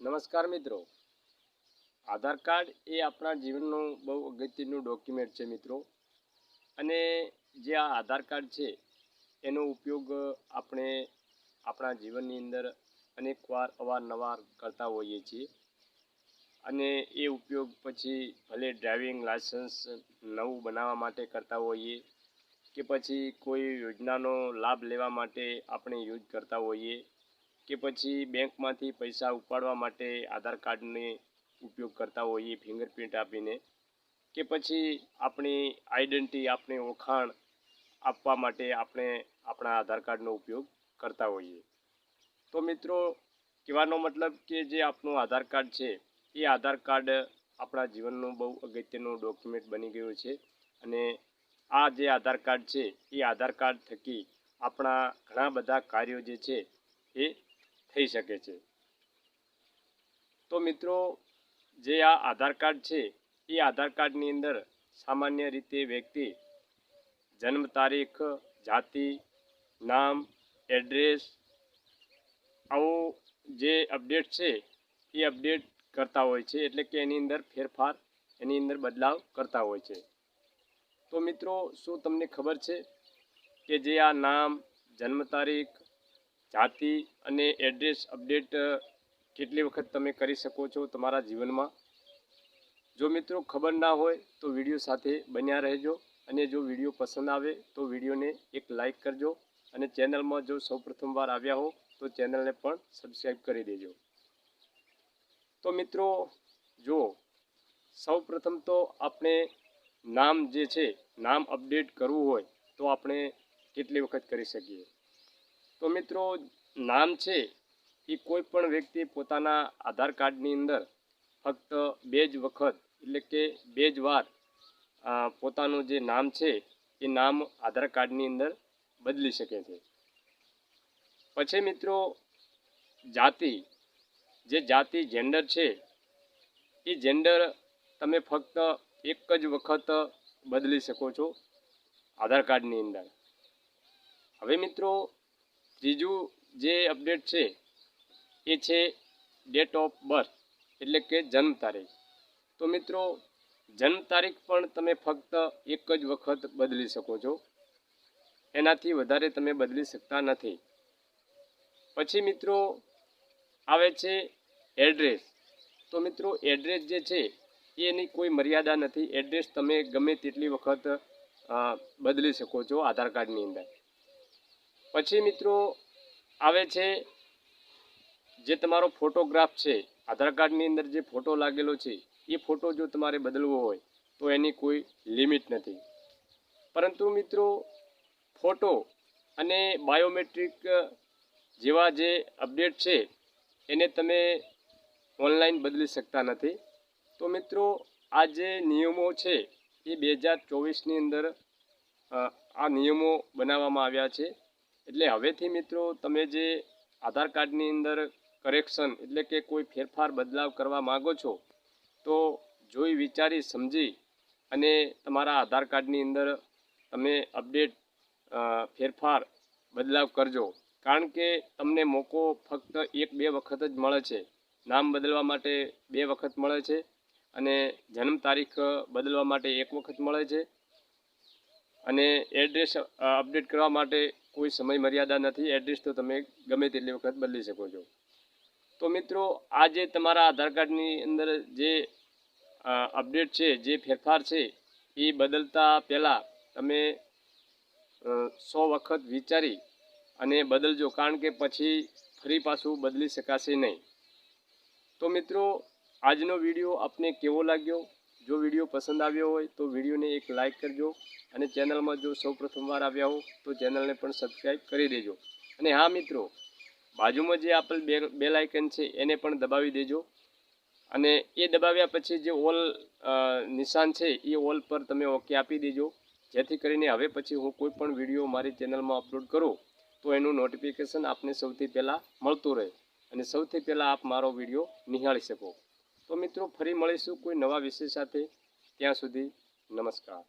નમસ્કાર મિત્રો. આધાર કાર્ડ એ આપણા જીવનનું બહુ અગત્યનું ડોક્યુમેન્ટ છે મિત્રો. અને જે આ આધાર કાર્ડ છે, એનો ઉપયોગ આપણે આપણા જીવનની અંદર અનેકવાર અવારનવાર કરતા હોઈએ છીએ. અને એ ઉપયોગ પછી ભલે ડ્રાઇવિંગ લાયસન્સ નવું બનાવવા માટે કરતા હોઈએ કે પછી કોઈ યોજનાનો લાભ લેવા માટે આપણે યુઝ કરતા હોઈએ કે પછી બેંકમાંથી પૈસા ઉપાડવા માટે આધાર કાર્ડને ઉપયોગ કરતા હોઈએ, ફિંગરપ્રિન્ટ આપીને, કે પછી આપણી આઈડેન્ટિટી, આપણી ઓળખાણ આપવા માટે આપણે આપણા આધાર કાર્ડનો ઉપયોગ કરતા હોઈએ. તો મિત્રો, કહેવાનો મતલબ કે જે આપણું આધાર કાર્ડ છે, એ આધાર કાર્ડ આપણા જીવનનું બહુ અગત્યનું ડોક્યુમેન્ટ બની ગયું છે અને આ જે આધાર કાર્ડ છે, એ આધાર કાર્ડ થકી આપણા ઘણા બધા કાર્યો જે છે, એ થઈ શકે છે. તો મિત્રો, જે આ આધાર કાર્ડ છે, એ આધાર કાર્ડની અંદર સામાન્ય રીતે વ્યક્તિ જન્મ તારીખ, જાતિ, નામ, એડ્રેસ, આવું જે અપડેટ છે, એ અપડેટ કરતા હોય છે, એટલે કે એની અંદર ફેરફાર, એની અંદર બદલાવ કરતા હોય છે. તો મિત્રો, શું તમને ખબર છે કે જે આ નામ, જન્મ તારીખ જાતિ અને એડ્રેસ અપડેટ કેટલી વખત તમે કરી શકો છો તમારા જીવનમાં? જો મિત્રો ખબર ના હોય તો વીડિયો સાથે બન્યા રહેજો અને જો વીડિયો પસંદ આવે તો વિડીયોને એક લાઈક કરજો અને ચેનલમાં જો સૌ પ્રથમવાર આવ્યા હો તો ચેનલને પણ સબસ્ક્રાઈબ કરી દેજો. તો મિત્રો જો સૌ પ્રથમ તો આપણે નામ જે છે, નામ અપડેટ કરવું હોય તો આપણે કેટલી વખત કરી શકીએ? તો મિત્રો, નામ છે એ કોઈ પણ વ્યક્તિ પોતાના આધાર કાર્ડની અંદર ફક્ત બે જ વખત, એટલે કે બે જ વાર પોતાનું જે નામ છે, એ નામ આધાર કાર્ડની અંદર બદલી શકે છે. પછી મિત્રો, જાતિ. જે જાતિ જેન્ડર છે, એ જેન્ડર તમે ફક્ત એક જ વખત બદલી શકો છો આધાર કાર્ડની અંદર. હવે મિત્રો ત્રીજું જે અપડેટ છે, એ છે ડેટ ઓફ બર્થ એટલે કે જન્મ તારીખ. તો મિત્રો, જન્મ તારીખ પણ તમે ફક્ત એક જ વખત બદલી શકો છો. એનાથી વધારે તમે બદલી શકતા નથી. પછી મિત્રો, આવે છે એડ્રેસ તો મિત્રો એડ્રેસ જે છે, એની કોઈ મર્યાદા નથી. એડ્રેસ તમે ગમે તેટલી વખત બદલી શકો છો આધાર કાર્ડની અંદર. પછી મિત્રો આવે છે જે તમારો ફોટોગ્રાફ છે, આધાર કાર્ડની અંદર જે ફોટો લાગેલો છે, એ ફોટો જો તમારે બદલવો હોય, તો એની કોઈ લિમિટ નથી. પરંતુ મિત્રો ફોટો અને બાયોમેટ્રિક જેવા જે અપડેટ છે, એને તમે ઓનલાઈન બદલી શકતા નથી. તો મિત્રો આ જે નિયમો છે, એ બે હજાર ચોવીસની અંદર આ નિયમો બનાવવામાં આવ્યા છે. એટલે હવેથી મિત્રો તમે જે આધાર કાર્ડની અંદર કરેક્શન એટલે કે કોઈ ફેરફાર, બદલાવ કરવા માગો છો, તો જોઈ, વિચારી, સમજી અને તમારા આધાર કાર્ડની અંદર તમે અપડેટ ફેરફાર, બદલાવ કરજો. કારણ કે તમને મોકો ફક્ત એક, બે વખત જ મળે છે. નામ બદલવા માટે બે વખત મળે છે અને જન્મ તારીખ બદલવા માટે એક વખત મળે છે. અને એડ્રેસ અપડેટ કરવા માટે કોઈ સમય મર્યાદા નથી એડ્રેસ તો તમે ગમે તેટલી વખત બદલી શકો છો. તો મિત્રો આ જે તમારા આધાર કાર્ડની અંદર જે અપડેટ છે, જે ફેરફાર છે, એ બદલતા પહેલાં તમે સો વખત વિચારી અને બદલજો, કારણ કે પછી ફરી પાછું બદલી શકાશે નહીં. તો મિત્રો, આજનો વીડિયો આપને કેવો લાગ્યો? જો વીડિયો પસંદ આવ્યો હોય તો વિડીયોને એક લાઇક કરજો અને ચેનલમાં જો સૌ પ્રથમવાર આવ્યા હો તો ચેનલને પણ સબસ્ક્રાઈબ કરી દેજો. અને હા, મિત્રો, બાજુમાં જે આપેલ બે બેલ આઇકન છે એને પણ દબાવી દેજો. અને એ દબાવ્યા પછી જે ઓલ નિશાન છે એ ઓલ પર તમે ઓકે આપી દેજો. જેથી કરીને હવે પછી હું કોઈ પણ વીડિયો મારી ચેનલમાં અપલોડ કરું, તો એનું નોટિફિકેશન આપને સૌથી પહેલાં મળતું રહે. અને સૌથી પહેલાં આપ મારો વીડિયો નિહાળી શકો. તો મિત્રો ફરી મળીશું કોઈ નવા વિષય સાથે. ત્યાં સુધી નમસ્કાર.